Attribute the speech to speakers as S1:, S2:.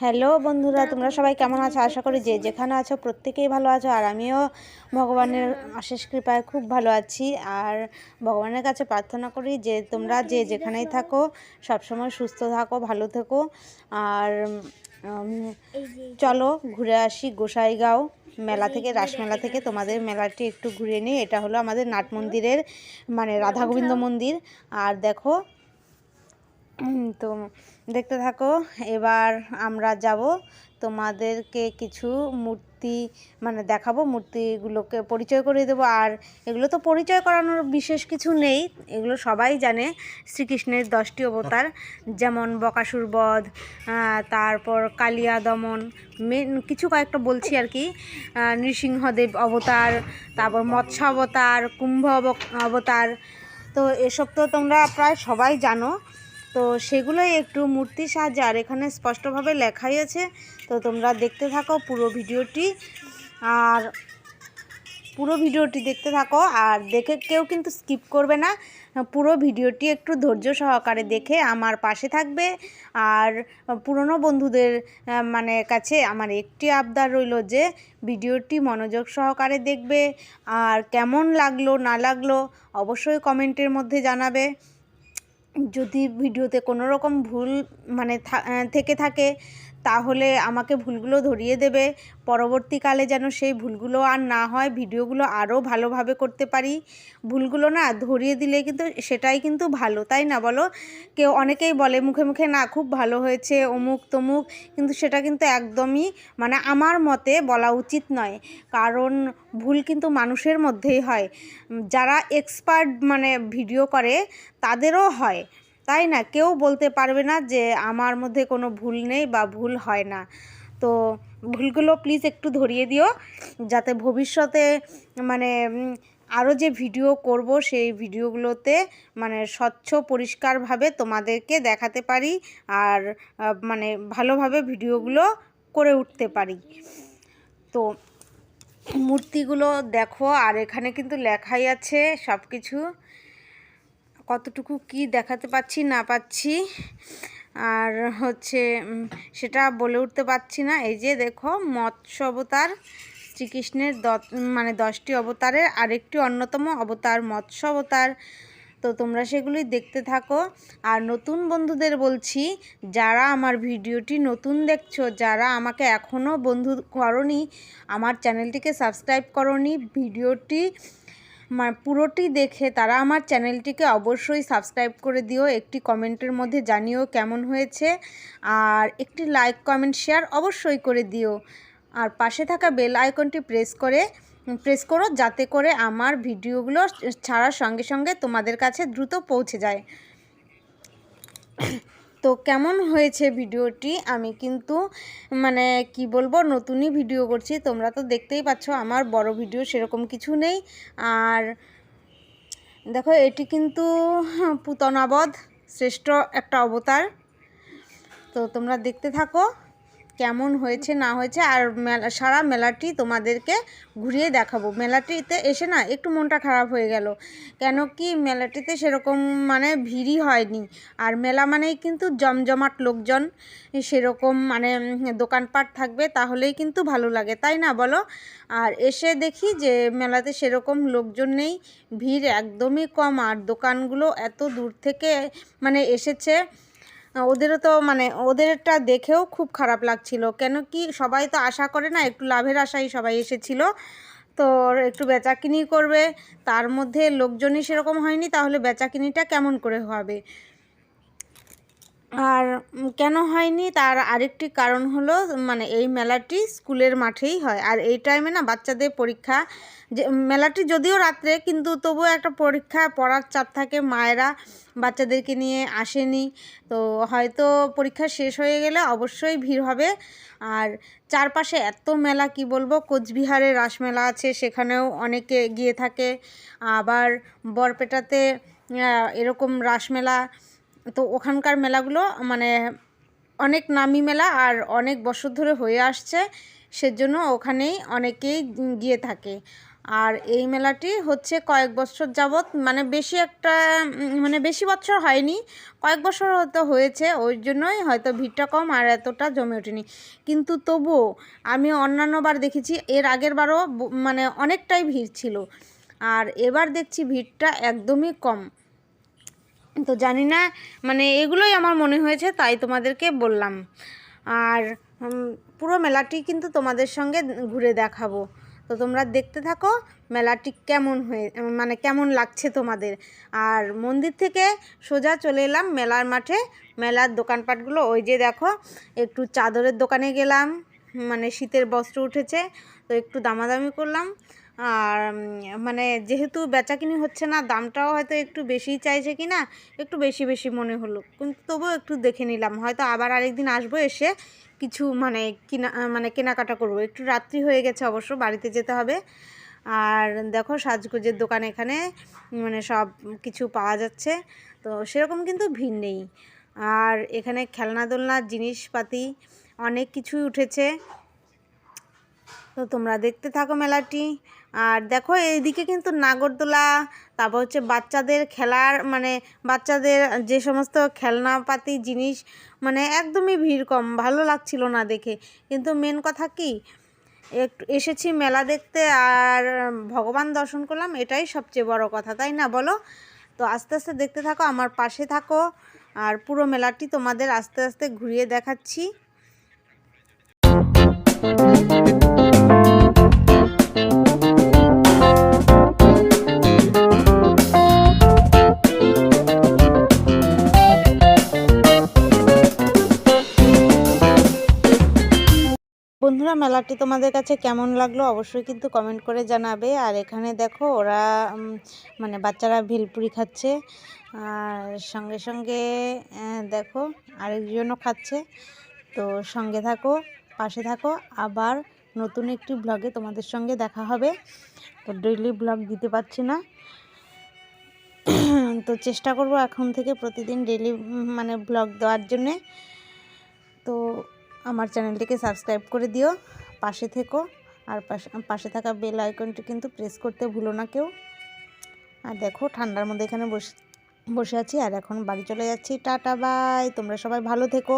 S1: Hello বন্ধুরা তোমরা সবাই কেমন আছো? আশা করি যে যেখানে আছো প্রত্যেকেই ভালো আছো আর আমিও ভগবানের অশেষ কৃপায় খুব ভালো আছি। আর ভগবানের কাছে প্রার্থনা করি যে তোমরা যে যেখানেই থাকো সবসময় সুস্থ থাকো ভালো থেকো। আর চলো ঘুরে আসি গোসাইগাঁও মেলা থেকে রাসমেলা থেকে। তোমাদের মেলাটি একটু ঘুরে নিই। এটা হলো আমাদের নাট মন্দিরের মানে রাধা গোবিন্দ মন্দির। আর দেখো তো দেখতে থাকো, এবার আমরা যাব তোমাদেরকে কিছু মূর্তি মানে দেখাবো, মূর্তিগুলোকে পরিচয় করে দেবো। আর এগুলো তো পরিচয় করানোর বিশেষ কিছু নেই, এগুলো সবাই জানে শ্রীকৃষ্ণের দশটি অবতার, যেমন বকাসুর বধ তারপর কালিয়া দমন মেন কিছু কয়েকটা বলছি আর কি নৃসিংহদেব অবতার, তারপর মৎস্য অবতার, কুম্ভ অবতার। তো এসব তো তোমরা প্রায় সবাই জানো। তো সেগুলোই একটু মূর্তির সাহায্যে আর এখানে স্পষ্টভাবে লেখাই আছে। তো তোমরা দেখতে থাকো পুরো ভিডিওটি। আর পুরো ভিডিওটি দেখতে থাকো, আর দেখে কেউ কিন্তু স্কিপ করবে না। পুরো ভিডিওটি একটু ধৈর্য সহকারে দেখে আমার পাশে থাকবে। আর পুরনো বন্ধুদের মানে কাছে আমার একটি আবদার রইল যে ভিডিওটি মনোযোগ সহকারে দেখবে। আর কেমন লাগল, না লাগল, অবশ্যই কমেন্টের মধ্যে জানাবে। যদি ভিডিওতে কোনো রকম ভুল মানে থেকে থাকে তাহলে আমাকে ভুলগুলো ধরিয়ে দেবে। পরবর্তীকালে যেন সেই ভুলগুলো আর না হয়, ভিডিওগুলো আরও ভালোভাবে করতে পারি। ভুলগুলো না ধরিয়ে দিলে কিন্তু সেটাই কিন্তু ভালো, তাই না বলো? কেউ অনেকেই বলে, মুখে মুখে না, খুব ভালো হয়েছে, অমুক তমুক। কিন্তু সেটা কিন্তু একদমই মানে আমার মতে বলা উচিত নয়। কারণ ভুল কিন্তু মানুষের মধ্যেই হয়। যারা এক্সপার্ট মানে ভিডিও করে, তাদেরও হয়। তাই না? কেউ বলতে পারবে না যে আমার মধ্যে কোনো ভুল নেই বা ভুল হয় না। তো ভুলগুলো প্লিজ একটু ধরিয়ে দিও, যাতে ভবিষ্যতে মানে আরও যে ভিডিও করব সেই ভিডিওগুলোতে মানে স্বচ্ছ, পরিষ্কারভাবে তোমাদেরকে দেখাতে পারি আর মানে ভালোভাবে ভিডিওগুলো করে উঠতে পারি। তো মূর্তিগুলো দেখো, আর এখানে কিন্তু লেখাই আছে সব কিছু কতটুকু কি দেখাতে পাচ্ছি, না পাচ্ছি। আর হচ্ছে সেটা বলে উঠতে পারছি না। এই যে দেখো, মৎস্য অবতার, শ্রীকৃষ্ণের দ- মানে দশটি অবতারের আরেকটি অন্যতম অবতার মৎস্য অবতার। তো তোমরা সেগুলি দেখতে থাকো। আর নতুন বন্ধুদের বলছি, যারা আমার ভিডিওটি নতুন দেখছ, যারা আমাকে এখনও বন্ধু করনি, আমার চ্যানেলটিকে সাবস্ক্রাইব করনি, ভিডিওটি পুরোটি দেখে তারা আমার চ্যানেলটিকে অবশ্যই সাবস্ক্রাইব করে দিও। একটি কমেন্টের মধ্যে জানিও কেমন হয়েছে। আর একটি লাইক, কমেন্ট, শেয়ার অবশ্যই করে দিও। আর পাশে থাকা বেল আইকনটি প্রেস করে, প্রেস করো যাতে করে আমার ভিডিওগুলো ছাড়ার সঙ্গে সঙ্গে তোমাদের কাছে দ্রুত পৌঁছে যায়। তো কেমন হয়েছে ভিডিওটি? আমি কিন্তু মানে কি বলব, নতুনই ভিডিও করছি। তোমরা তো দেখতেই পাচ্ছ, আমার বড় ভিডিও সেরকম কিছু নেই। আর দেখো, এটি কিন্তু পুতনাবধ, শ্রেষ্ঠ একটা অবতার। তো তোমরা দেখতে থাকো। কেমন হয়েছে, না হয়েছে, আর মেলা, সারা মেলাটি তোমাদেরকে ঘুরিয়ে দেখাবো। মেলাটিতে এসে না একটু মনটা খারাপ হয়ে গেল। কেন কি মেলাটিতে সেরকম মানে ভিড়ই হয়নি। আর মেলা মানেই কিন্তু জমজমাট লোকজন, সেরকম মানে দোকানপাট থাকবে, তাহলেই কিন্তু ভালো লাগে, তাই না বলো? আর এসে দেখি যে মেলাতে সেরকম লোকজন নেই, ভিড় একদমই কম, আর দোকানগুলো এত দূর থেকে মানে এসেছে। ওদেরও তো মানে ওদেরটা দেখেও খুব খারাপ লাগছিল। কেন কি সবাই তো আশা করে না, একটু লাভের আশাই সবাই এসেছিল। তো একটু বেচাকিনি করবে, তার মধ্যে লোকজনই সেরকম হয়নি, তাহলে বেচাকিনিটা কেমন করে হবে? আর কেন হয়নি? তার আরেকটি কারণ হলো মানে এই মেলাটি স্কুলের মাঠেই হয়। আর এই টাইমে না বাচ্চাদের পরীক্ষা, যে মেলাটি যদিও রাত্রে, কিন্তু তবুও একটা পরীক্ষা, পড়ার চাপ থাকে। মায়েরা বাচ্চাদেরকে নিয়ে আসেনি। তো হয়তো পরীক্ষা শেষ হয়ে গেলে অবশ্যই ভিড় হবে। আর চারপাশে এত মেলা, কি বলব? কোচবিহারে রাসমেলা আছে, সেখানেও অনেকে গিয়ে থাকে। আবার বরপেটাতে এরকম রাসমেলা তো ওখানকার মেলাগুলো মানে অনেক নামি মেলা আর অনেক বছর ধরে হয়ে আসছে, সেজন্য ওখানেই অনেকেই গিয়ে থাকে। আর এই মেলাটি হচ্ছে কয়েক বছর যাবৎ মানে বেশি একটা মানে বেশি বছর হয়নি, কয়েক বছর হয়তো হয়েছে, ওই জন্যই হয়তো ভিড়টা কম আর এতটা জমে ওঠেনি। কিন্তু তবুও আমি অন্যান্যবার দেখেছি, এর আগের বারও মানে অনেকটাই ভিড় ছিল। আর এবার দেখছি ভিড়টা একদমই কম। তো জানি না মানে এগুলোই আমার মনে হয়েছে, তাই তোমাদেরকে বললাম। আর পুরো মেলাটি কিন্তু তোমাদের সঙ্গে ঘুরে দেখাবো। তো তোমরা দেখতে থাকো মেলাটি কেমন হয়ে মানে কেমন লাগছে তোমাদের। আর মন্দির থেকে সোজা চলে এলাম মেলার মাঠে। মেলার দোকানপাটগুলো ওই যে দেখো, একটু চাদরের দোকানে গেলাম মানে শীতের বস্ত্র উঠেছে, তো একটু দামাদামি করলাম। আর মানে যেহেতু বেচাকিনি হচ্ছে না, দামটাও হয়তো একটু বেশিই চাইছে কি না একটু বেশি বেশি মনে হলো। কিন্তু তবুও একটু দেখে নিলাম, হয়তো আবার আরেকদিন আসব এসে কিছু মানে কিনা মানে কেনাকাটা করব। একটু রাত্রি হয়ে গেছে অবশ্য, বাড়িতে যেতে হবে। আর দেখো সাজগোজের দোকান এখানে মানে সব কিছু পাওয়া যাচ্ছে, তো সেরকম কিন্তু ভিড় নেই। আর এখানে খেলনা দোলনার জিনিসপাতি, অনেক কিছুই উঠেছে। তো তোমরা দেখতে থাকো মেলাটি। আর দেখো, এইদিকে কিন্তু নাগরদোলা, তারপর হচ্ছে বাচ্চাদের খেলার মানে বাচ্চাদের যে সমস্ত খেলনাপাতি জিনিস মানে একদমই ভিড় কম, ভালো লাগছিল না দেখে। কিন্তু মেন কথা কি, একটু এসেছি মেলা দেখতে আর ভগবান দর্শন করলাম, এটাই সবচেয়ে বড় কথা, তাই না বলো? তো আস্তে আস্তে দেখতে থাকো, আমার পাশে থাকো, আর পুরো মেলাটি তোমাদের আস্তে আস্তে ঘুরিয়ে দেখাচ্ছি। মেলাটি তোমাদের কাছে কেমন লাগল অবশ্যই কিন্তু কমেন্ট করে জানাবে। আর এখানে দেখো ওরা মানে বাচ্চারা ভেলপুরি খাচ্ছে। আর সঙ্গে সঙ্গে দেখো আরেকজনও খাচ্ছে। তো সঙ্গে থাকো, পাশে থাকো। আবার নতুন একটি ব্লগে তোমাদের সঙ্গে দেখা হবে। তো ডেইলি ব্লগ দিতে পারছি না। তো চেষ্টা করব এখন থেকে প্রতিদিন ডেইলি মানে ব্লগ দেওয়ার জন্যে। তো আমার চ্যানেলটিকে সাবস্ক্রাইব করে দিও, পাশে থেকো, আর পাশে পাশে থাকা বেল আইকনটি কিন্তু প্রেস করতে ভুলো না কেউ। আর দেখো, ঠান্ডার মধ্যে এখানে বসে বসে আছি, আর এখন বাড়ি চলে যাচ্ছি। Tata, bye. তোমরা সবাই ভালো থেকো।